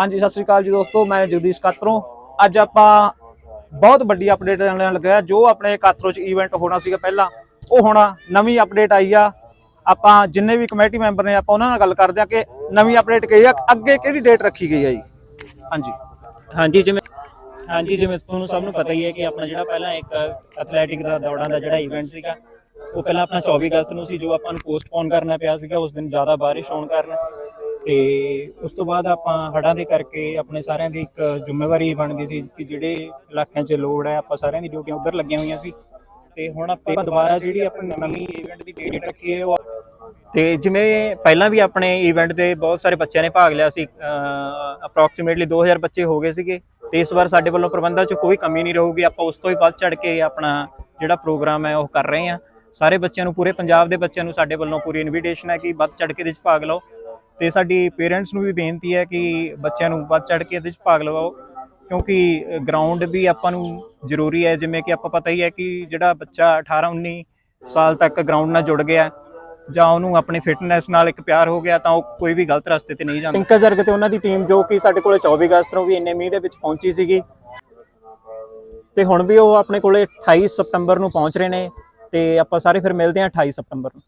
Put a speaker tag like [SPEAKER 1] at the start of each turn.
[SPEAKER 1] ਹਾਂਜੀ, ਸਤਿ ਸ੍ਰੀ ਅਕਾਲ ਜੀ ਦੋਸਤੋ, ਮੈਂ ਜਗਦੀਸ਼ ਕਾਤਰੋਂ। ਅੱਜ ਆਪਾਂ ਬਹੁਤ ਵੱਡੀ ਅਪਡੇਟ ਦੇਣ ਲੈਣ ਜੋ ਆਪਣੇ ਕਾਤਰੋਂ ਚ ਇਵੈਂਟ ਹੋਣਾ ਸੀਗਾ ਪਹਿਲਾਂ, ਉਹ ਹੁਣ ਨਵੀਂ ਅਪਡੇਟ ਆਈ ਆ। ਆਪਾਂ ਜਿੰਨੇ ਵੀ ਕਮੇਟੀ ਮੈਂਬਰ ਨੇ, ਆਪਾਂ ਉਹਨਾਂ ਨਾਲ ਗੱਲ ਕਰਦੇ ਆ ਕਿ ਨਵੀਂ ਅਪਡੇਟ ਕੀ ਆ, ਅੱਗੇ ਕਿਹੜੀ ਡੇਟ ਰੱਖੀ ਗਈ ਆ ਜੀ? ਹਾਂਜੀ।
[SPEAKER 2] ਹਾਂਜੀ, ਜਿਵੇਂ ਹਾਂਜੀ, ਜਿਵੇਂ ਤੁਹਾਨੂੰ ਸਭ ਨੂੰ ਪਤਾ ਹੀ ਹੈ ਕਿ ਆਪਣਾ ਜਿਹੜਾ ਪਹਿਲਾਂ ਇੱਕ ਐਥਲੈਟਿਕ ਦਾ ਦੌੜਾਂ ਦਾ ਜਿਹੜਾ ਇਵੈਂਟ ਸੀਗਾ, ਉਹ ਪਹਿਲਾਂ ਆਪਣਾ 24 ਅਗਸਤ ਨੂੰ ਸੀ, ਜੋ ਆਪਾਂ ਨੂੰ ਪੋਸਟਪੋਨ ਕਰਨਾ ਪਿਆ ਸੀਗਾ, ਉਸ ਦਿਨ ਜ਼ਿਆਦਾ ਬਾਰਿਸ਼ ਹੋਣ ਕਾਰਨ। ਤੇ ਉਸ ਤੋਂ ਬਾਅਦ ਆਪਾਂ ਹੜ੍ਹਾਂ ਦੇ ਕਰਕੇ ਆਪਣੇ ਸਾਰਿਆਂ ਦੀ ਇੱਕ ਜ਼ਿੰਮੇਵਾਰੀ ਬਣਦੀ ਸੀ ਕਿ ਜਿਹੜੇ ਇਲਾਕਿਆਂ 'ਚ ਲੋੜ ਹੈ, ਆਪਾਂ ਸਾਰਿਆਂ ਦੀ ਡਿਊਟੀਆਂ ਉੱਧਰ ਲੱਗੀਆਂ ਹੋਈਆਂ ਸੀ। ਤੇ ਹੁਣ ਆਪਾਂ ਦੁਬਾਰਾ ਜਿਹੜੀ ਆਪਣੀ ਨਵੀਂ ਇਵੈਂਟ ਦੀ ਡੇਟ ਰੱਖੀ ਹੈ, ਉਹ ਤੇ ਜਿਵੇਂ ਪਹਿਲਾਂ ਵੀ ਆਪਣੇ ਇਵੈਂਟ ਦੇ ਬਹੁਤ ਸਾਰੇ ਬੱਚਿਆਂ ਨੇ ਭਾਗ ਲਿਆ ਸੀ ਅਪਰੋਕਸੀਮੇਟਲੀ 2000 ਬੱਚੇ ਹੋ ਗਏ ਸੀਗੇ। ਤੇ ਇਸ ਵਾਰ ਸਾਡੇ ਵੱਲੋਂ ਪ੍ਰਬੰਧਾਂ 'ਚ ਕੋਈ ਕਮੀ ਨਹੀਂ ਰਹੂਗੀ। ਆਪਾਂ ਉਸ ਤੋਂ ਹੀ ਵੱਧ ਚੜ ਕੇ ਆਪਣਾ ਜਿਹੜਾ ਪ੍ਰੋਗਰਾਮ ਹੈ, ਉਹ ਕਰ ਰਹੇ ਹਾਂ। ਸਾਰੇ ਬੱਚਿਆਂ ਨੂੰ, ਪੂਰੇ ਪੰਜਾਬ ਦੇ ਬੱਚਿਆਂ ਨੂੰ ਸਾਡੇ ਵੱਲੋਂ ਪੂਰੀ ਇਨਵੀਟੇਸ਼ਨ ਹੈ ਕਿ ਵੱਧ ਚੜ ਕੇ ਇਹਦੇ 'ਚ ਭਾਗ ਲਓ। ਤੇ ਸਾਡੀ ਪੇਰੈਂਟਸ ਨੂੰ ਵੀ ਬੇਨਤੀ ਹੈ ਕਿ ਬੱਚਿਆਂ ਨੂੰ ਵੱਧ ਚੜ ਕੇ ਇਹਦੇ 'ਚ ਭਾਗ ਲਵਾਓ, ਕਿਉਂਕਿ ਗਰਾਊਂਡ ਵੀ ਆਪਾਂ ਨੂੰ ਜ਼ਰੂਰੀ ਹੈ, ਜਿਵੇਂ ਕਿ ਆਪਾਂ ਪਤਾ ਹੀ ਹੈ ਕਿ ਜਿਹੜਾ ਬੱਚਾ 18 19 ਸਾਲ ਤੱਕ ਗਰਾਊਂਡ ਨਾਲ ਜੁੜ ਗਿਆ, ਜਾਂ ਉਹਨੂੰ ਆਪਣੀ ਫਿਟਨੈਸ ਨਾਲ ਇੱਕ ਪਿਆਰ ਹੋ ਗਿਆ, ਤਾਂ ਉਹ ਕੋਈ ਵੀ ਗਲਤ ਰਸਤੇ ਤੇ ਨਹੀਂ ਜਾਂਦਾ। ਪਿੰਕਾ ਜਰਗ ਤੇ ਉਹਨਾਂ ਦੀ ਟੀਮ ਜੋ ਕਿ ਸਾਡੇ ਕੋਲੇ 24 ਅਗਸਤ ਨੂੰ ਵੀ ਇੰਨੇ ਮੀਂਹ ਦੇ ਵਿੱਚ ਪਹੁੰਚੀ ਸੀਗੀ, ਤੇ ਹੁਣ ਵੀ ਉਹ ਆਪਣੇ ਕੋਲੇ 28 ਸਤੰਬਰ ਨੂੰ ਪਹੁੰਚ ਰਹੇ ਨੇ, ਤੇ ਆਪਾਂ ਸਾਰੇ ਫਿਰ ਮਿਲਦੇ ਹਾਂ 28 ਸਤੰਬਰ ਨੂੰ।